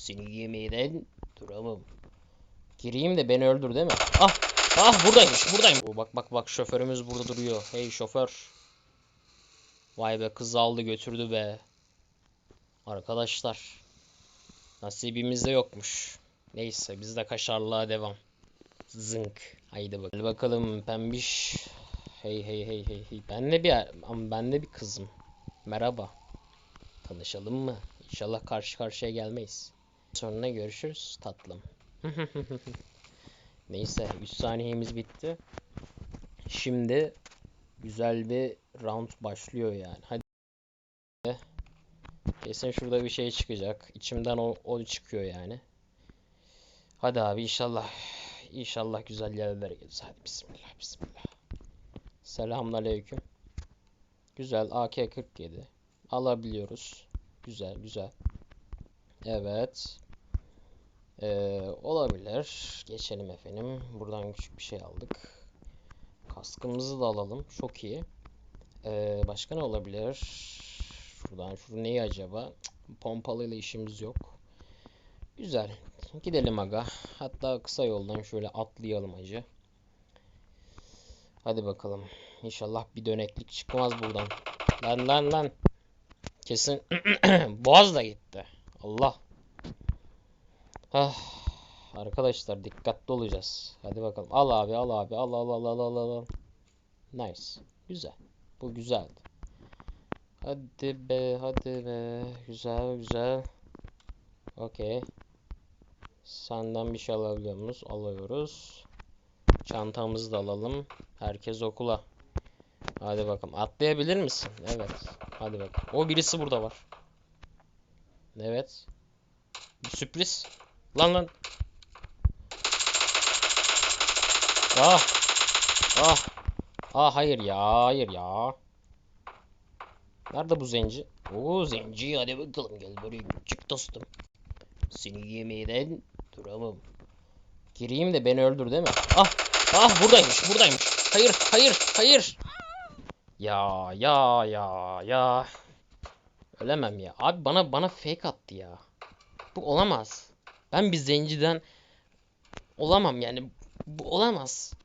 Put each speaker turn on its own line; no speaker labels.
Seni yemeden duramam. Gireyim de beni öldür değil mi? Ah! Ah buradaymış buradayım. Oo, bak bak bak şoförümüz burada duruyor. Hey şoför. Vay be kız aldı götürdü be. Arkadaşlar. Nasibimizde yokmuş. Neyse biz de kaşarlığa devam. Zınk. Haydi bakalım. bakalım pembiş. Hey hey hey hey hey. Ben de bir ama ben de bir kızım. Merhaba. Tanışalım mı? İnşallah karşı karşıya gelmeyiz. Sonra görüşürüz tatlım. Neyse 3 saniyemiz bitti. Şimdi güzel bir round başlıyor yani. Hadi. Kesin şurada bir şey çıkacak. İçimden o, o çıkıyor yani. Hadi abi inşallah. İnşallah güzel yerlere geliriz. Hadi bismillah bismillah. Selamünaleyküm. Güzel AK-47. Alabiliyoruz. Güzel güzel. Evet. Ee, olabilir. Geçelim efendim. Buradan küçük bir şey aldık. Kaskımızı da alalım. Çok iyi. Ee, başka ne olabilir? Şuradan şu neyi acaba? Pompalıyla işimiz yok. Güzel. Gidelim aga. Hatta kısa yoldan şöyle atlayalım acı. Hadi bakalım. İnşallah bir döneklik çıkmaz buradan. Lan lan lan. Kesin boğaz da gitti. Allah. Ah. Arkadaşlar dikkatli olacağız. Hadi bakalım. Al abi al abi al al al al al al. Nice. Güzel. Bu güzeldi. Hadi be hadi be. Güzel güzel. Okey. Senden bir şey alabiliyor muyuz? Alıyoruz. Çantamızı da alalım. Herkes okula. Hadi bakalım. Atlayabilir misin? Evet. Hadi bakalım. O birisi burada var. Evet. Bir sürpriz. Lan lan. Ah. Ah. Ah hayır ya. Hayır ya. Nerede bu zenci? Oo zenci hadi bakalım gel buraya çık dostum. Seni yemeden duramam. Gireyim de beni öldür değil mi? Ah ah buradaymış buradaymış. Hayır hayır hayır. Ya ya ya ya. Ölemem ya. Abi bana bana fake attı ya. Bu olamaz. Ben bir zenciden olamam yani. Bu olamaz.